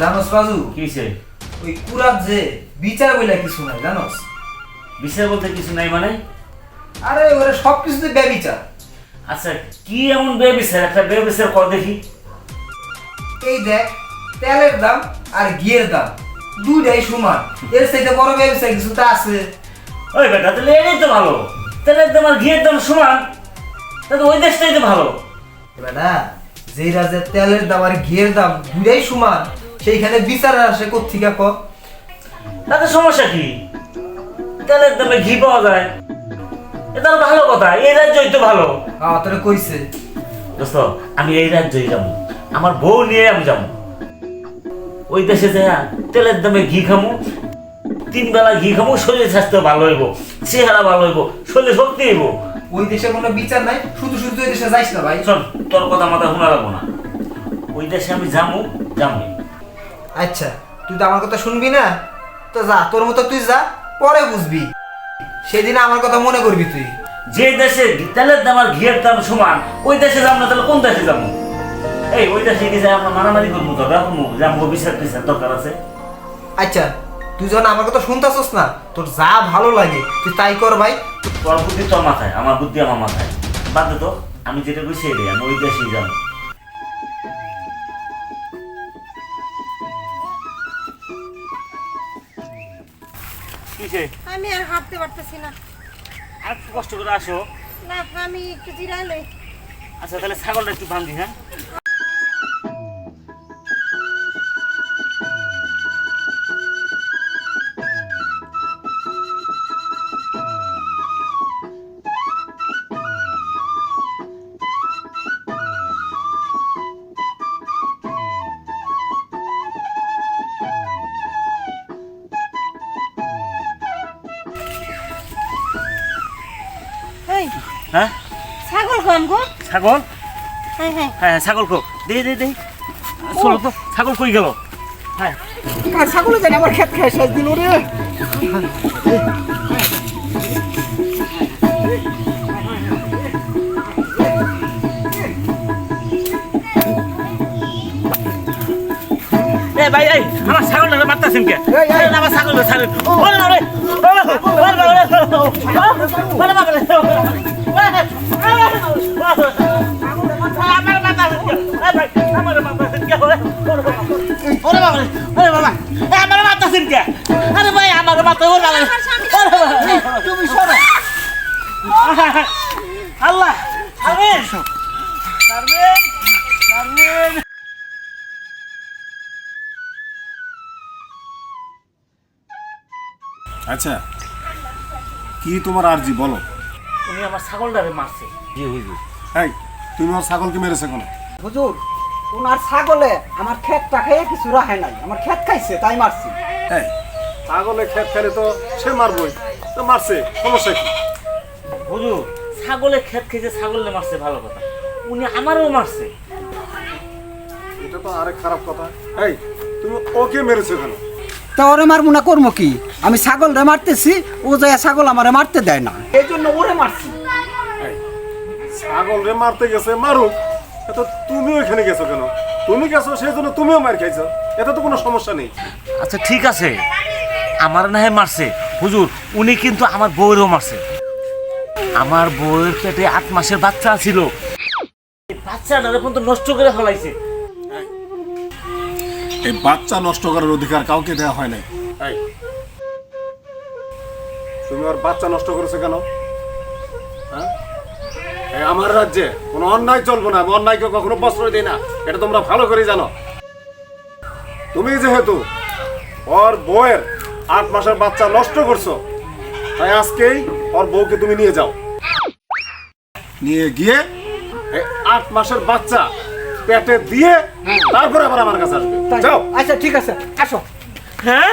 জানোস রাজু কিসে ওই কুরাত যে বিচার বইলা কিছু নাই জানোস? বিষয় বলতে কিছু নাই মানে? আরে ওরে সব কিছুতে ব্যবিচার। আচ্ছা কি এমন বেবিসার একটা বেবিসার কর দেখি। এই দেখ তেলের দাম আর ঘিয়ের দাম দুইটাই সমান। এর সাথে বড় ব্যবসা কিছু তো আছে। ওই বেটা তাহলে এটাই তো ভালো। তাহলে তোমার ঘিয়ের দাম সমান তাহলে ওই দেশটাই তো ভালো। বেটা যেই রাজ্যের তেলের দাম আর ঘিয়ের দাম দুইটাই সমান সেইখানে বিচার আসে কোথেকে ক? তাতে সমস্যা কি? তেলের দামে ঘি পাওয়া যায়। এটা ভালো কথা এই রাজ্যই তো ভালো। আহ তোরে কইছে। দোস্ত আমি এই রাজ্যই যাব। আমার বউ নিয়ে আমি যাব। ওই দেশে যা তেলের দামে ঘি খামু তিন বেলা ঘি খামু শরীর স্বাস্থ্য ভালো হইব চেহারা ভালো হইব শরীর শক্তি হইব। ওই দেশে কোনো বিচার নাই? শুধু শুধু ওই দেশে যাইস না ভাই? শোন তোর কথা মাথা শোনা লাগবো না। ওই দেশে আমি যাব যাব আচ্ছা তুই তো আমার কথা শুনবি না? তো যা তোর মতো তুই যা পরে বুঝবি। সেদিন আমার কথা মনে করবি তুই। যে দেশে তেলের দাম আর ঘিয়ের দাম সমান ওই দেশে যাব না তাহলে কোন দেশে যাব? এই ওই দেশে গিয়ে যাই আমরা মারামারি করব তো দেখব যাব বিচার টিচার দরকার আছে। আচ্ছা তুই যখন আমার কথা শুনতেছস না তোর যা ভালো লাগে তুই তাই কর ভাই। তোর বুদ্ধি তোর মাথায় আমার বুদ্ধি আমার মাথায়। বাদ তো আমি যেটা কইছি আমি ওই দেশেই যাব। আমি আর হাঁটতে পারতেছি না। আর একটু কষ্ট করে আসো। না আমি একটু জিরাই লই। আচ্ছা তাহলে ছাগলটা একটু বাঁধি হ্যাঁ? হ্যাঁ ছাগল কম গো ছাগল হ্যাঁ হ্যাঁ হ্যাঁ ছাগল কো দে দে দে চলো তো ছাগল কই গেল হ্যাঁ ছাগলে জানি আমার খেত খেয়ে শেষ দিল রে এ ভাই এই আমার ছাগলটা মারতাছেন কে আমার ছাগল ছাগল ওরে তুমি আল্লাহ আচ্ছা কি তোমার আরজি বলো। উনি আমার ছাগলটারে মারছে। জি হুজুর। এই তুমি আমার ছাগলকে মেরেছে কেন? হুজুর ওনার ছাগলে আমার ক্ষেতটা খেয়ে কিছু রাখে নাই। আমার ক্ষেত খাইছে তাই মারছি। এই ছাগলে খেত খেলে তো সে মারবই। তো মারছে সমস্যা কি? হুজুর ছাগলে খেত খেয়েছে ছাগলে মারছে ভালো কথা। উনি আমারও মারছে। এটা তো আরেক খারাপ কথা। এই তুমি ওকে মেরেছো কেন? তা ওরে মারবো না করব কি? আমি ছাগল রে মারতেছি ও যায় ছাগল আমারে মারতে দেয় না। এই জন্য ওরে মারছি। ছাগল রে মারতে গেছে মারুক। তো তুমি ওইখানে গেছো কেন? তুমি গেছো সেই জন্য তুমিও মার খাইছো। এতে তো কোনো সমস্যা নেই। আচ্ছা ঠিক আছে। আমার না হয় মারছে। হুজুর উনি কিন্তু আমার বউয়েরও মারছে। আমার বউয়ের পেটে আট মাসের বাচ্চা ছিল। বাচ্চাটা এখন তো নষ্ট করে ফেলাইছে। এই বাচ্চা নষ্ট করার অধিকার কাউকে দেওয়া হয় নাই। তুমি ওর বাচ্চা নষ্ট করেছ কেন? হ্যাঁ? এই আমার রাজ্যে কোনো অন্যায় চলবে না আমি অন্যায়কে কখনো প্রশ্রয় দিই না। এটা তোমরা ভালো করে জানো। তুমি যেহেতু ওর বউয়ের আট মাসের বাচ্চা নষ্ট করছ। তাই আজকেই ওর বউকে তুমি নিয়ে যাও। নিয়ে গিয়ে আট মাসের বাচ্চা পেটে দিয়ে তারপরে আবার আমার কাছে আসবে। যাও। আচ্ছা ঠিক আছে। আসো। হ্যাঁ?